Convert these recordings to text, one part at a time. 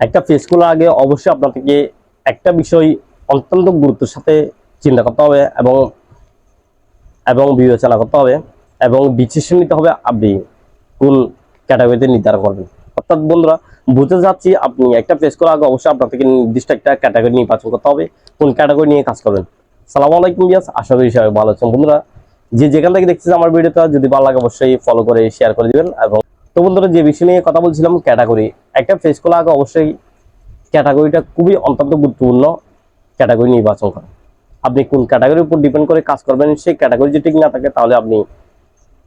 একটা ফেস খোলার আগে অবশ্যই আপনাকে একটা বিষয় অত্যন্ত গুরুত্বের সাথে চিন্তা করতে হবে এবং এবং বিবেচনা করতে হবে এবং ডিসিশন নিতে হবে আপনি কোন ক্যাটাগরিতে নির্ধারণ করবেন। অর্থাৎ বন্ধুরা, বুঝতে যাচ্ছি আপনি একটা ফেস করার আগে অবশ্যই আপনার থেকে নির্দিষ্ট একটা ক্যাটাগরি নির্বাচন করতে হবে, কোন ক্যাটাগরি নিয়ে কাজ করবেন। সালাম আলাইকুম ইয়াস আশা করি সবাই ভালো আছেন। বন্ধুরা, যে যেখান থেকে দেখছেন আমার ভিডিওটা, যদি ভালো লাগে অবশ্যই ফলো করে শেয়ার করে দিবেন এবং তো বন্ধুরা, যে বিষয় নিয়ে কথা বলছিলাম ক্যাটাগরি একটা ফেস খোলা আগে অবশ্যই ক্যাটাগরিটা খুবই অত্যন্ত গুরুত্বপূর্ণ ক্যাটাগরি নির্বাচন করা। আপনি কোন ক্যাটাগরির উপর ডিপেন্ড করে কাজ করবেন, সেই ক্যাটাগরি যদি ঠিক না থাকে, তাহলে আপনি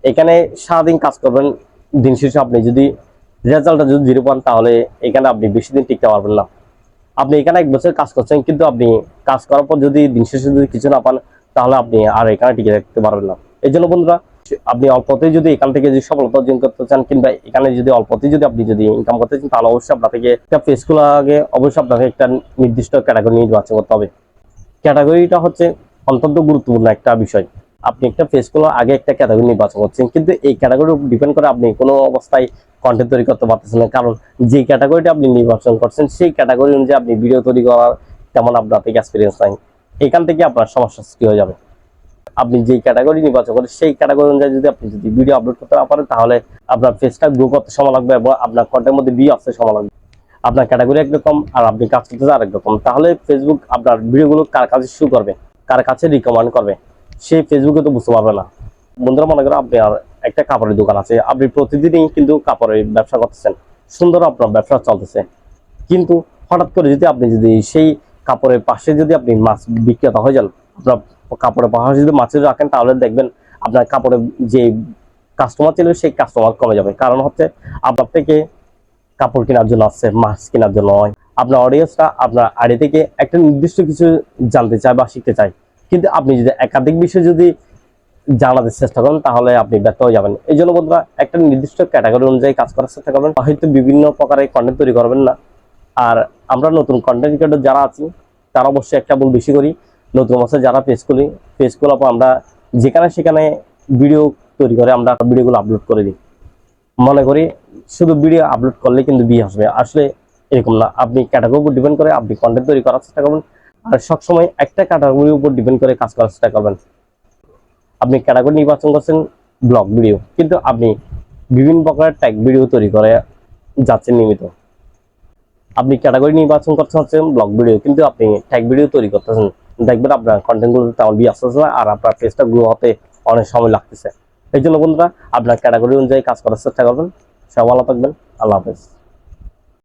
এখানে সারাদিন কাজ করবেন, দিন শেষে আপনি যদি রেজাল্টটা যদি জিরো পান, তাহলে এখানে আপনি বেশি দিন টিকতে পারবেন না। আপনি এখানে এক বছর কাজ করছেন, কিন্তু আপনি কাজ করার পর যদি দিন শেষে যদি কিছু না পান, তাহলে আপনি আর এখানে টিকে রাখতে পারবেন না। এই জন্য বন্ধুরা আপনি অল্পতেই যদি এখান থেকে যদি সফলতা অর্জন করতে চান কিংবা এখানে যদি অল্পতেই যদি আপনি যদি ইনকাম করতে চান, তাহলে অবশ্যই আপনার থেকে একটা ফেস খোলার আগে অবশ্যই আপনাকে একটা নির্দিষ্ট ক্যাটাগরি নির্বাচন করতে হবে। ক্যাটাগরিটা হচ্ছে অত্যন্ত গুরুত্বপূর্ণ একটা বিষয়। আপনি একটা ফেস খোলার আগে একটা ক্যাটাগরি নির্বাচন করছেন, কিন্তু এই ক্যাটাগরির উপর ডিপেন্ড করে আপনি কোনো অবস্থায় কন্টেন্ট তৈরি করতে পারতেছেন না। কারণ যে ক্যাটাগরিটা আপনি নির্বাচন করছেন, সেই ক্যাটাগরি অনুযায়ী আপনি ভিডিও তৈরি করার তেমন আপনার থেকে এক্সপিরিয়েন্স নাই। এখান থেকে আপনার সমস্যা সৃষ্টি হয়ে যাবে। আপনি যেই ক্যাটাগরি নির্বাচন করেন, সেই ক্যাটাগরি অনুযায়ী যদি আপনি যদি ভিডিও আপলোড করতে না পারেন, তাহলে আপনার ফেসটা গ্রো করতে সময় লাগবে এবং আপনার কন্টেন্টের মধ্যে ভিউ আসতে সময় লাগবে। আপনার ক্যাটাগরি একরকম আর আপনি কাজ করতে আরেক রকম। তাহলে ফেসবুক আপনার ভিডিওগুলো কার কাছে শুরু করবে, কার কাছে রিকমেন্ড করবে, সেই ফেসবুকে তো বুঝতে পারবে না। বন্ধুরা, মনে করেন আপনি আর একটা কাপড়ের দোকান আছে, আপনি প্রতিদিনই কিন্তু কাপড়ের ব্যবসা করতেছেন। সুন্দর আপনার ব্যবসা চলতেছে। কিন্তু হঠাৎ করে যদি আপনি যদি সেই কাপড়ের পাশে যদি আপনি মাছ বিক্রেতা হয়ে যান, আপনার কাপড়ের পাশে যদি মাছ রাখেন, তাহলে দেখবেন আপনার কাপড়ের যে কাস্টমার ছিল, সেই কাস্টমার কমে যাবে। কারণ হচ্ছে আপনার থেকে কাপড় কেনার জন্য আসছে মাছ কেনার জন্য নয়। আপনার অডিয়েন্সটা আপনার আড়ি থেকে একটা নির্দিষ্ট কিছু জানতে চায় বা শিখতে চায়। কিন্তু আপনি যদি একাধিক বিষয় যদি জানাতে চেষ্টা করেন, তাহলে আপনি ব্যর্থ হয়ে যাবেন। এই জন্য বন্ধুরা, একটা নির্দিষ্ট ক্যাটাগরি অনুযায়ী কাজ করার চেষ্টা করবেন। হয়তো বিভিন্ন প্রকারের কন্টেন্ট তৈরি করবেন না। আর আমরা নতুন কন্টেন্ট ক্রিয়েটর যারা আছি, তারা অবশ্যই একটা ভুল বেশি করি। নতুন মাসে যারা পেজ খুলি পেজ খোলার পর আমরা যেখানে সেখানে ভিডিও তৈরি করে আমরা ভিডিওগুলো আপলোড করে দিই। মনে করি শুধু ভিডিও আপলোড করলে কিন্তু বিয়ে আসবে। আসলে এরকম না। আপনি ক্যাটাগরির উপর ডিপেন্ড করে আপনি কন্টেন্ট তৈরি করার চেষ্টা করবেন। আর সবসময় একটা ক্যাটাগরির উপর ডিপেন্ড করে কাজ করার চেষ্টা করবেন। আপনি ক্যাটাগরি নির্বাচন করছেন ব্লগ ভিডিও কিন্তু আপনি বিভিন্ন প্রকারের ট্যাগ ভিডিও তৈরি করে যাচ্ছেন নিয়মিত। আপনি ক্যাটাগরি নির্বাচন করছেন হচ্ছে ব্লগ ভিডিও কিন্তু আপনি ট্যাগ ভিডিও তৈরি করতেছেন দেখবেন আপনার কন্টেন্টগুলো বিয়ে আসতেছে আর আপনার পেজটা গ্রো হতে অনেক সময় লাগতেছে। এই জন্য বন্ধুরা, আপনার ক্যাটাগরি অনুযায়ী কাজ করার চেষ্টা করবেন। সব ভালো থাকবেন। আল্লাহ হাফেজ।